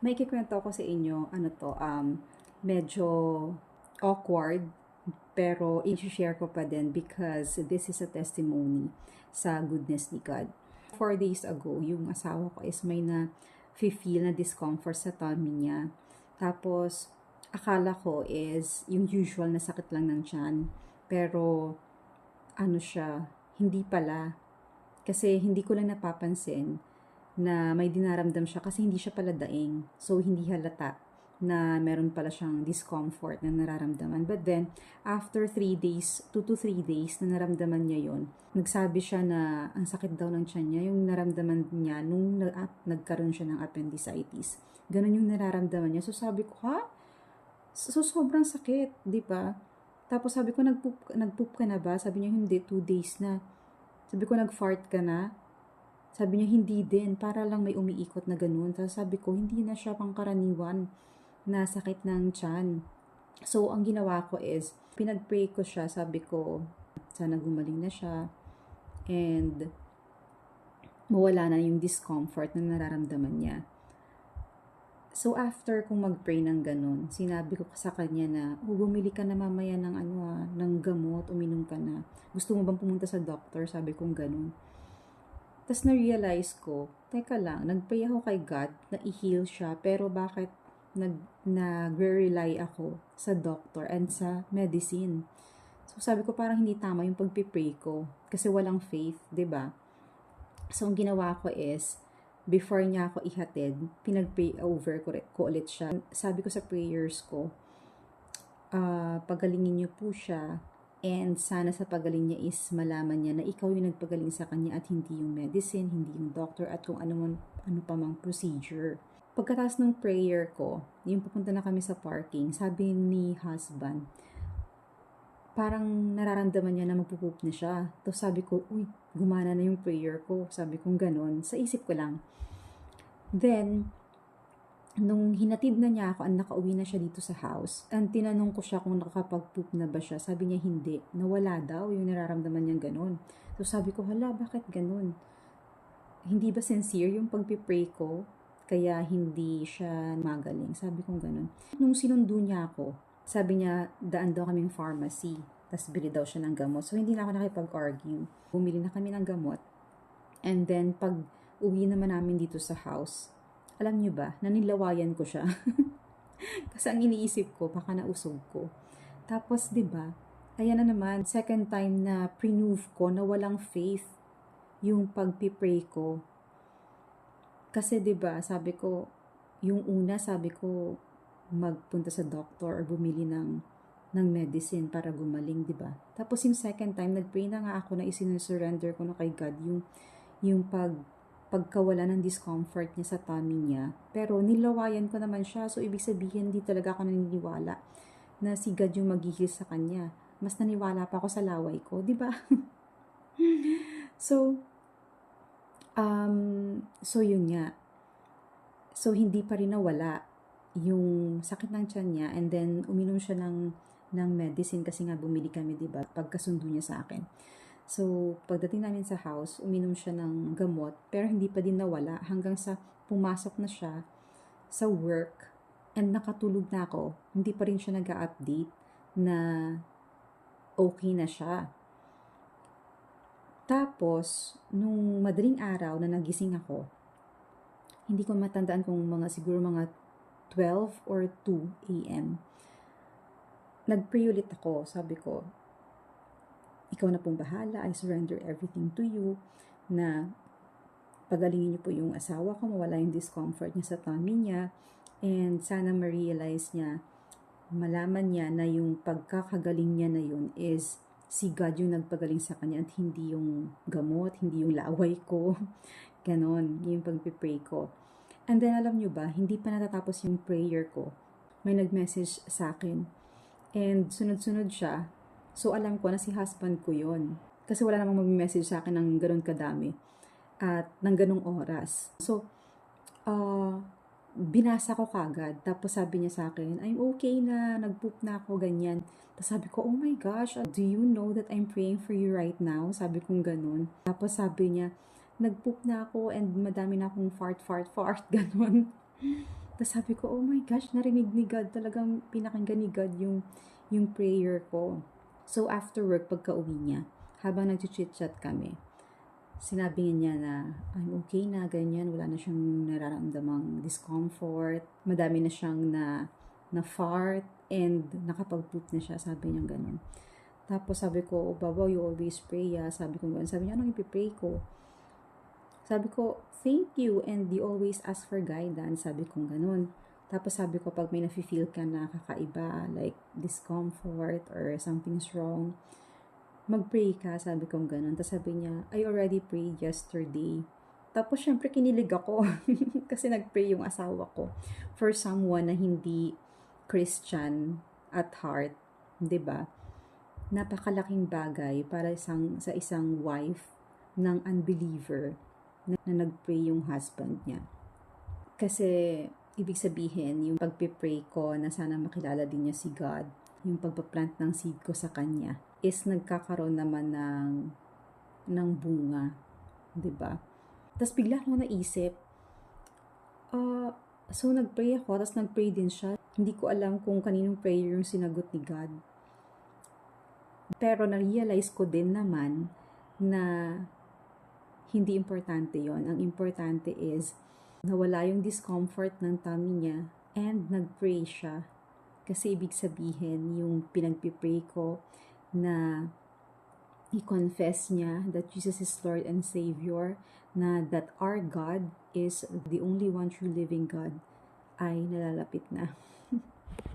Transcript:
may kikwento ako sa inyo, ano to, um, medyo awkward, pero i-share ko pa din because this is a testimony sa goodness ni God. Four days ago, yung asawa ko is may na feel na discomfort sa tummy niya. Tapos, akala ko is yung usual na sakit lang ng tiyan. Pero, ano siya, hindi pala. Kasi hindi ko lang napapansin na may dinaramdam siya kasi hindi siya pala daing. So, hindi halata na meron pala siyang discomfort na nararamdaman. But then, after 3 days, 2 to 3 days na naramdaman niya yon nagsabi siya na ang sakit daw ng tiyan niya, yung naramdaman niya nung na, nagkaroon siya ng appendicitis. Ganon yung nararamdaman niya. So, sabi ko, ha? So, sobrang sakit, di ba? Tapos sabi ko, nagpoop, nagpoop ka na ba? Sabi niya, hindi, 2 days na. Sabi ko, nag-fart ka na? Sabi niya, hindi din. Para lang may umiikot na ganun. Tapos sabi ko, hindi na siya pangkaraniwan na sakit ng tiyan. So, ang ginawa ko is, pinag-pray ko siya. Sabi ko, sana gumaling na siya. And, mawala na yung discomfort na nararamdaman niya. So, after kong mag-pray ng ganun, sinabi ko sa kanya na, oh, bumili ka na mamaya ng, ano, ah, ng gamot, uminom ka na. Gusto mo bang pumunta sa doctor? Sabi kong ganun. Tapos na-realize ko, teka lang, nag-pray ako kay God na i-heal siya, pero bakit nag, nag-rely ako sa doctor and sa medicine? So, sabi ko parang hindi tama yung pagpipray ko kasi walang faith, 'di ba? So, ang ginawa ko is, before niya ako ihatid, pinag-pray over ko, ko ulit siya. Sabi ko sa prayers ko, uh, pagalingin niyo po siya and sana sa pagaling niya is malaman niya na ikaw yung nagpagaling sa kanya at hindi yung medicine, hindi yung doctor at kung ano, man, ano pa mang procedure. Pagkatapos ng prayer ko, yung pupunta na kami sa parking, sabi ni husband, parang nararamdaman niya na magpupup na siya. Tapos sabi ko, uy, gumana na yung prayer ko. Sabi kong ganon. Sa isip ko lang. Then, nung hinatid na niya ako, ang nakauwi na siya dito sa house, ang tinanong ko siya kung nakakapag-poop na ba siya, sabi niya hindi, nawala daw yung nararamdaman niya ganon. So sabi ko, hala, bakit ganon? Hindi ba sincere yung pagpipray ko? Kaya hindi siya magaling. Sabi kong ganon. Nung sinundo niya ako, sabi niya, daan daw kaming pharmacy. Tapos bili daw siya ng gamot. So, hindi na ako nakipag-argue. Bumili na kami ng gamot. And then, pag uwi naman namin dito sa house, alam niyo ba, nanilawayan ko siya. Kasi ang iniisip ko, baka nausog ko. Tapos, di ba, ayan na naman, second time na pre-move ko na walang faith yung pagpipray ko. Kasi, di ba, sabi ko, yung una, sabi ko, magpunta sa doctor or bumili ng ng medicine para gumaling, 'di ba? Tapos yung second time, nagpray na nga ako na isinusurrender ko na kay God yung yung pag pagkawala ng discomfort niya sa tummy niya. Pero nilawayan ko naman siya. So, ibig sabihin, hindi talaga ako naniniwala na si God yung maghihil sa kanya. Mas naniwala pa ako sa laway ko, di ba? so, um, so yun nga. So, hindi pa rin nawala yung sakit ng tiyan niya and then uminom siya ng ng medicine kasi nga bumili kami, 'di ba? Pagkasundo niya sa akin. So, pagdating namin sa house, uminom siya ng gamot pero hindi pa din nawala hanggang sa pumasok na siya sa work and nakatulog na ako. Hindi pa rin siya nag-update na okay na siya. Tapos, nung madaling araw na nagising ako, hindi ko matandaan kung mga siguro mga 12 or 2 a.m. Nag-pray ulit ako. Sabi ko, ikaw na pong bahala. I surrender everything to you. Na pagalingin niyo po yung asawa ko, mawala yung discomfort niya sa tummy niya. And sana ma-realize niya, malaman niya na yung pagkakagaling niya na yun is si God yung nagpagaling sa kanya at hindi yung gamot, hindi yung laway ko. Ganon, yung pagpipray ko. And then, alam nyo ba, hindi pa natatapos yung prayer ko. May nag-message sa akin. And sunod-sunod siya. So, alam ko na si husband ko yon Kasi wala namang mag-message sa akin ng ganun kadami. At ng ganung oras. So, uh, binasa ko kagad. Tapos sabi niya sa akin, I'm okay na, nag-poop na ako, ganyan. Tapos sabi ko, oh my gosh, do you know that I'm praying for you right now? Sabi kong ganun. Tapos sabi niya, nagpoop na ako and madami na akong fart, fart, fart, ganun. Tapos sabi ko, oh my gosh, narinig ni God. Talagang pinakinggan ni God yung, yung prayer ko. So after work, pagka uwi niya, habang nag-chit-chat kami, sinabi niya na I'm okay na, ganyan, wala na siyang nararamdamang discomfort, madami na siyang na, na fart, and nakapag-poop na siya, sabi niya ganun. Tapos sabi ko, oh, Baba, you always pray, ya. Sabi ko ganun. Sabi niya, anong ipipray ko? Sabi ko, thank you, and you always ask for guidance. Sabi ko ganun. Tapos sabi ko, pag may nafe-feel ka na kakaiba, like discomfort or something's wrong, mag-pray ka, sabi ko ganun. Tapos sabi niya, I already prayed yesterday. Tapos syempre kinilig ako kasi nag-pray yung asawa ko for someone na hindi Christian at heart, 'di ba? Napakalaking bagay para isang sa isang wife ng unbeliever na, na nag-pray yung husband niya. Kasi ibig sabihin, yung pagpipray ko na sana makilala din niya si God, yung pagpaplant ng seed ko sa kanya, is nagkakaroon naman ng, ng bunga. ba? Tapos bigla ako naisip, uh, so nagpray ako, tapos nagpray din siya. Hindi ko alam kung kaninong prayer yung sinagot ni God. Pero na-realize ko din naman na hindi importante yon Ang importante is nawala yung discomfort ng tummy niya and nag-pray siya. Kasi ibig sabihin, yung pinagpipray ko na i-confess niya that Jesus is Lord and Savior, na that our God is the only one true living God, ay nalalapit na.